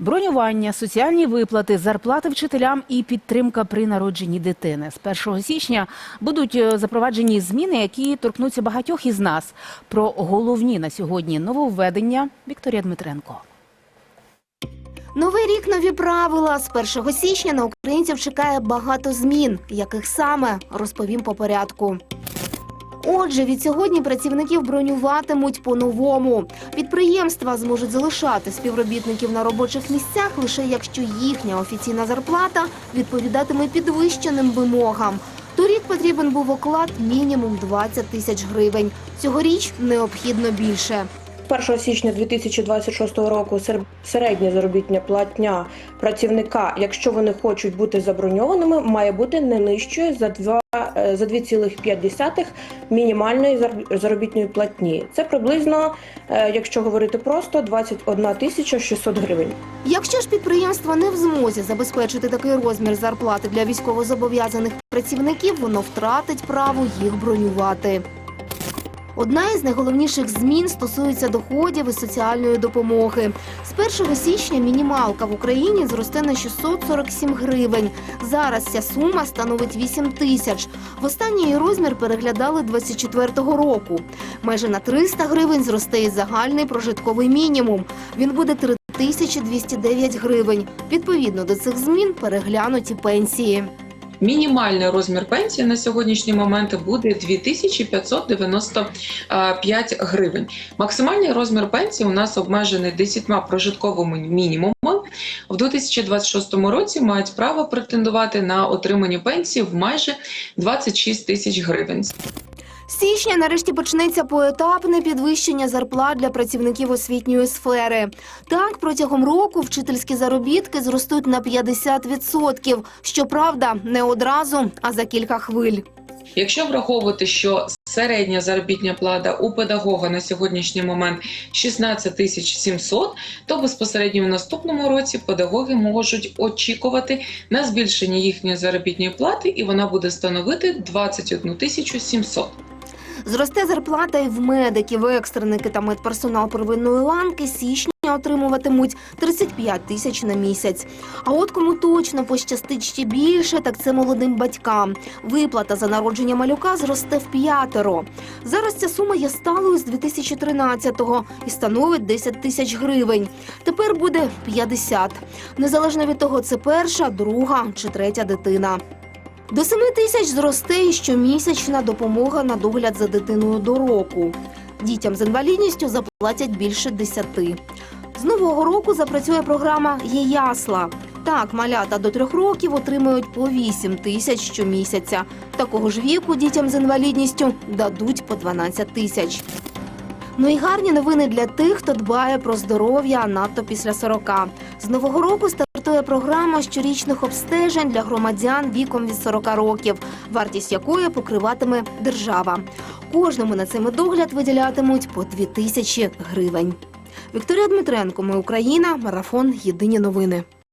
Бронювання, соціальні виплати, зарплати вчителям і підтримка при народженні дитини. З 1 січня будуть е, запроваджені зміни, які торкнуться багатьох із нас. Про головні на сьогодні нововведення Вікторія Дмитренко. Новий рік нові правила. З 1 січня на українців чекає багато змін. Яких саме розповім по порядку. Отже, від сьогодні працівників бронюватимуть по-новому. Підприємства зможуть залишати співробітників на робочих місцях лише якщо їхня офіційна зарплата відповідатиме підвищеним вимогам. Торік потрібен був оклад мінімум 20 тисяч гривень. Цьогоріч необхідно більше. 1 січня 2026 року середня заробітня платня працівника, якщо вони хочуть бути заброньованими, має бути не нижчою за 2, е, за 2,5 мінімальної зар- заробітної платні. Це приблизно, е, якщо говорити просто, 21 тисяча 600 гривень. Якщо ж підприємство не в змозі забезпечити такий розмір зарплати для військовозобов'язаних працівників, воно втратить право їх бронювати. Одна із найголовніших змін стосується доходів і соціальної допомоги. З 1 січня мінімалка в Україні зросте на 647 гривень. Зараз ця сума становить 8 тисяч. В останній її розмір переглядали 24-го року. Майже на 300 гривень зросте і загальний прожитковий мінімум. Він буде 3209 гривень. Відповідно до цих змін переглянуті пенсії. Мінімальний розмір пенсії на сьогоднішній момент буде 2595 гривень. Максимальний розмір пенсії у нас обмежений 10 прожитковими мінімумами. В 2026 році мають право претендувати на отримання пенсії в майже 26 тисяч гривень. Січня нарешті почнеться поетапне підвищення зарплат для працівників освітньої сфери. Так, протягом року вчительські заробітки зростуть на 50%. Щоправда, не одразу, а за кілька хвиль. Якщо враховувати, що середня заробітня плата у педагога на сьогоднішній момент 16 тисяч 700, то безпосередньо в наступному році педагоги можуть очікувати на збільшення їхньої заробітної плати, і вона буде становити 21 тисячу 700. Зросте зарплата і в медиків, екстреники та медперсонал первинної ланки січня отримуватимуть 35 тисяч на місяць. А от кому точно пощастить ще більше, так це молодим батькам. Виплата за народження малюка зросте в п'ятеро. Зараз ця сума є сталою з 2013-го і становить 10 тисяч гривень. Тепер буде 50. Незалежно від того, це перша, друга чи третя дитина. До 7 тисяч зросте і щомісячна допомога на догляд за дитиною до року. Дітям з інвалідністю заплатять більше 10. З нового року запрацює програма «Є ясла». Так, малята до трьох років отримують по 8 тисяч щомісяця. Такого ж віку дітям з інвалідністю дадуть по 12 тисяч. Ну і гарні новини для тих, хто дбає про здоров'я, надто після 40. З нового року стартує програма щорічних обстежень для громадян віком від 40 років, вартість якої покриватиме держава. Кожному на цей медогляд виділятимуть по 2 тисячі гривень. Вікторія Дмитренко, ми Україна, марафон Єдині новини.